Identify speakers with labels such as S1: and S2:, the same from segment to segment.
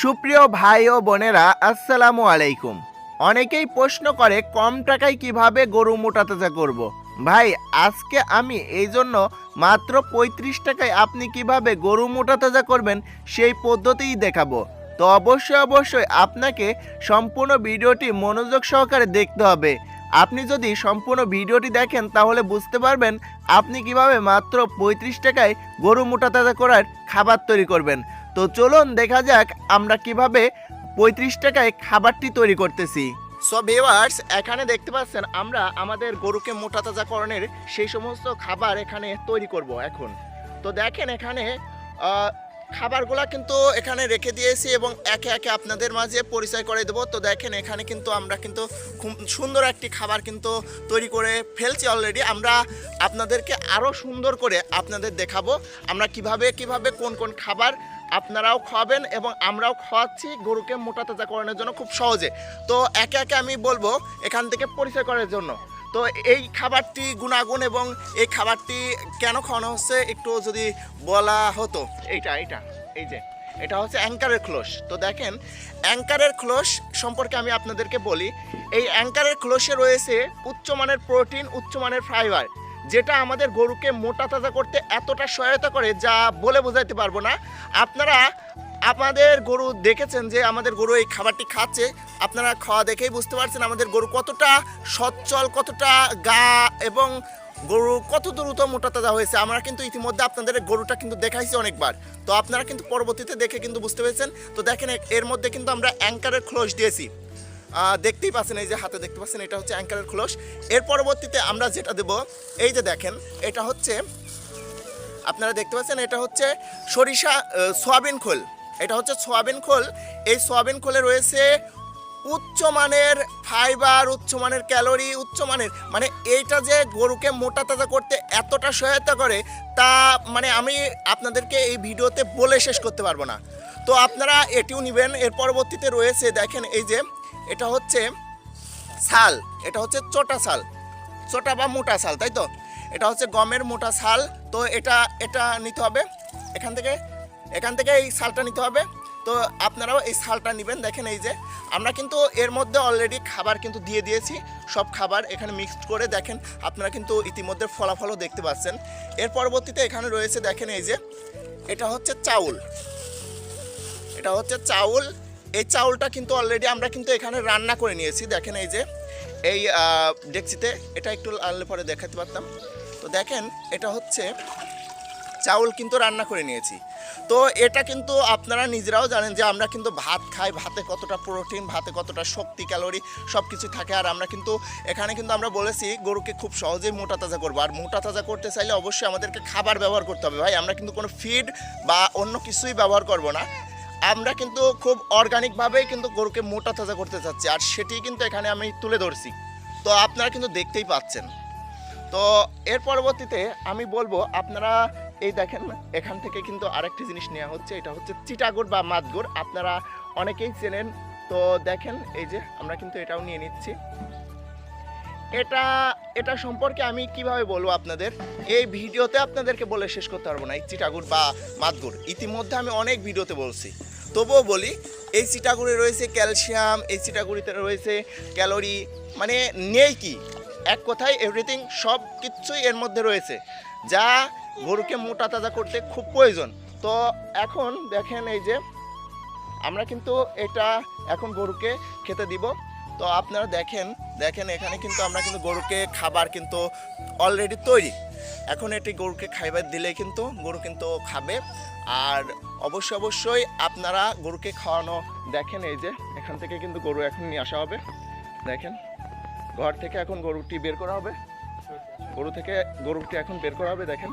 S1: সুপ্রিয় ভাই ও বোনেরা, আসসালামু আলাইকুম। অনেকেই প্রশ্ন করে, কম টাকায় কীভাবে গরু মোটা তাজা করব। ভাই, আজকে আমি এই জন্য মাত্র পঁয়ত্রিশ টাকায় আপনি কীভাবে গরু মোটা তাজা করবেন সেই পদ্ধতিই দেখাবো। তো অবশ্যই অবশ্যই আপনাকে সম্পূর্ণ ভিডিওটি মনোযোগ সহকারে দেখতে হবে। আপনি যদি সম্পূর্ণ ভিডিওটি দেখেন, তাহলে বুঝতে পারবেন আপনি কীভাবে মাত্র পঁয়ত্রিশ টাকায় গরু মোটা তাজা করার খাবার তৈরি করবেন। তো চলুন দেখা যাক আমরা কীভাবে পঁয়ত্রিশ টাকায় খাবারটি তৈরি করতেছি। সো ভিউয়ার্স এখানে দেখতে পাচ্ছেন আমরা আমাদের গরুকে মোটা তাজাকরণের সেই সমস্ত খাবার এখানে তৈরি করব এখন। তো দেখেন এখানে খাবারগুলা কিন্তু এখানে রেখে দিয়েছি এবং একে একে আপনাদের মাঝে পরিচয় করে দেবো। তো দেখেন এখানে কিন্তু আমরা কিন্তু খুব সুন্দর একটি খাবার কিন্তু তৈরি করে ফেলছি অলরেডি আমরা আপনাদেরকে আরও সুন্দর করে আপনাদের দেখাবো। আমরা কীভাবে কীভাবে কোন কোন খাবার আপনারাও খাওয়াবেন এবং আমরাও খাওয়াচ্ছি গরুকে মোটা তাজা করানোর জন্য খুব সহজে। তো একে একে আমি বলব এখান থেকে পরিচয় করার জন্য। তো এই খাবারটি গুণাগুণ এবং এই খাবারটি কেন খাওয়ানো হচ্ছে একটু যদি বলা হতো। এইটা এইটা, এই যে, এটা হচ্ছে অ্যাঙ্কারের খোলস। তো দেখেন, অ্যাঙ্কারের খোলস সম্পর্কে আমি আপনাদেরকে বলি। এই অ্যাঙ্কারের খোলসে রয়েছে উচ্চমানের প্রোটিন, উচ্চমানের ফাইবার। যেটা আমাদের গরুকে মোটা তাজা করতে এতটা সহায়তা করে যা বলে বোঝাইতে পারব না। আপনারা, আমাদের গরু দেখেছেন যে আমাদের গরু এই খাবারটি খাচ্ছে। আপনারা খাওয়া দেখেই বুঝতে পারছেন আমাদের গরু কতটা সচ্ছল, কতটা গা এবং গরু কত দ্রুত মোটা তাজা হয়েছে। আমরা কিন্তু ইতিমধ্যে আপনাদের গরুটা কিন্তু দেখাইছি অনেকবার। তো আপনারা কিন্তু পরবর্তীতে দেখে কিন্তু বুঝতে পেরেছেন। তো দেখেন, এর মধ্যে কিন্তু আমরা অ্যাঙ্কারের ক্লোজ দিয়েছি। দেখতেই পাচ্ছেন, এই যে হাতে দেখতে পাচ্ছেন, এটা হচ্ছে অ্যাঙ্কারের খোলস। এর পরবর্তীতে আমরা যেটা দেব, এই যে দেখেন, এটা হচ্ছে, আপনারা দেখতে পাচ্ছেন, এটা হচ্ছে সরিষা সয়াবিন খোল। এটা হচ্ছে সয়াবিন খোল। এই সয়াবিন খোলে রয়েছে উচ্চমানের ফাইবার উচ্চমানের ক্যালোরি উচ্চমানের মানে এইটা যে গরুকে মোটা তাজা করতে এতটা সহায়তা করে, তা মানে আমি আপনাদেরকে এই ভিডিওতে বলে শেষ করতে পারব না। তো আপনারা এটিও নেবেন। এর পরবর্তীতে রয়েছে, দেখেন, এই যে এটা হচ্ছে ছাল, এটা হচ্ছে চোটা ছাল, চোটা বা মোটা ছাল, তাই তো? এটা হচ্ছে গমের মোটা ছাল, তো এটা এটা নিতে হবে এখান থেকে এখান থেকে এই ছালটা নিতে হবে। তো আপনারাও এই ছালটা নেবেন, দেখেন এই যে, আমরা কিন্তু এর মধ্যে অলরেডি খাবার কিন্তু দিয়ে দিয়েছি, সব খাবার এখানে মিক্সড করে দেখেন, আপনারা কিন্তু ইতিমধ্যে ফলাফলও দেখতে পাচ্ছেন। এর পরবর্তীতে এখানে রয়েছে, দেখেন এই যে, এটা হচ্ছে চাউল, এটা হচ্ছে চাউল এই চাউলটা কিন্তু অলরেডি আমরা কিন্তু এখানে রান্না করে নিয়েছি। দেখেন এই যে, এই ডেকচিতে এটা একটু আনলে পরে দেখাতে পারতাম। তো দেখেন, এটা হচ্ছে চাউল কিন্তু রান্না করে নিয়েছি। তো এটা কিন্তু আপনারা নিজেরাও জানেন যে আমরা কিন্তু ভাত খাই, ভাতে কতটা প্রোটিন ভাতে কতটা শক্তি ক্যালোরি সব কিছু থাকে। আর আমরা কিন্তু এখানে কিন্তু আমরা বলেছি গরুকে খুব সহজেই মোটা তাজা করব। আর মোটা তাজা করতে চাইলে অবশ্যই আমাদেরকে খাবার ব্যবহার করতে হবে। ভাই, আমরা কিন্তু কোনো ফিড বা অন্য কিছুই ব্যবহার করব না। আমরা কিন্তু খুব অর্গানিকভাবেই কিন্তু গরুকে মোটা তাজা করতে চাচ্ছি, আর সেটি কিন্তু এখানে আমি তুলে ধরছি। তো আপনারা কিন্তু দেখতেই পাচ্ছেন। তো এর পরবর্তীতে আমি বলব, আপনারা এই দেখেন, এখান থেকে কিন্তু আরেকটি জিনিস নেওয়া হচ্ছে, এটা হচ্ছে চিটাগুড় বা মাতগুড় আপনারা অনেকেই চেনেন, তো দেখেন, এই যে আমরা কিন্তু এটাও নিয়ে নিচ্ছি। এটা এটা সম্পর্কে আমি কীভাবে বলব আপনাদের? এই ভিডিওতে আপনাদেরকে বলে শেষ করতে পারব না, এই চিটাগুড় বা মাতগুড় ইতিমধ্যে আমি অনেক ভিডিওতে বলছি। তবুও বলি, এই চিটাগুড়ে রয়েছে ক্যালসিয়াম, এই চিটাগুড়িতে রয়েছে ক্যালোরি মানে নেই কি? এক কথায় এভরিথিং সব কিছুই এর মধ্যে রয়েছে। যা গরুকে মোটা তাজা করতে খুব প্রয়োজন। তো এখন দেখেন এই যে, আমরা কিন্তু এটা এখন গরুকে খেতে দিব। তো আপনারা দেখেন দেখেন এখানে কিন্তু আমরা কিন্তু গরুকে খাবার কিন্তু অলরেডি তৈরি। এখন এটি গরুকে খাইবার দিলে কিন্তু গরু কিন্তু খাবে। আর অবশ্যই অবশ্যই আপনারা গরুকে খাওয়ানো, দেখেন এই যে, এখান থেকে কিন্তু গরু এখন নিয়ে আসা হবে। দেখেন, ঘর থেকে এখন গরুটি বের করা হবে। গরু থেকে গরুটি এখন বের করা হবে, দেখেন,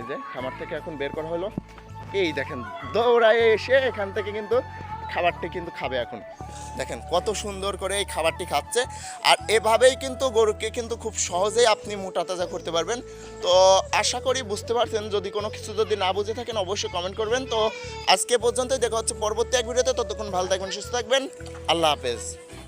S1: এই যে, খামার থেকে এখন বের করা হলো। এই দেখেন, দৌড়ায় এসে এখান থেকে কিন্তু খাবারটি কিন্তু খাবে এখন। দেখেন, কত সুন্দর করে এই খাবারটি খাচ্ছে। আর এভাবেই কিন্তু গরুকে কিন্তু খুব সহজেই আপনি মোটা তাজা করতে পারবেন। তো আশা করি বুঝতে পারছেন, যদি কোনো কিছু যদি না বুঝে থাকেন অবশ্যই কমেন্ট করবেন। তো আজকে পর্যন্তই, দেখা হচ্ছে পরবর্তী এক ভিডিওতে। ততক্ষণ ভালো থাকবেন, সুস্থ থাকবেন। আল্লাহ হাফেজ।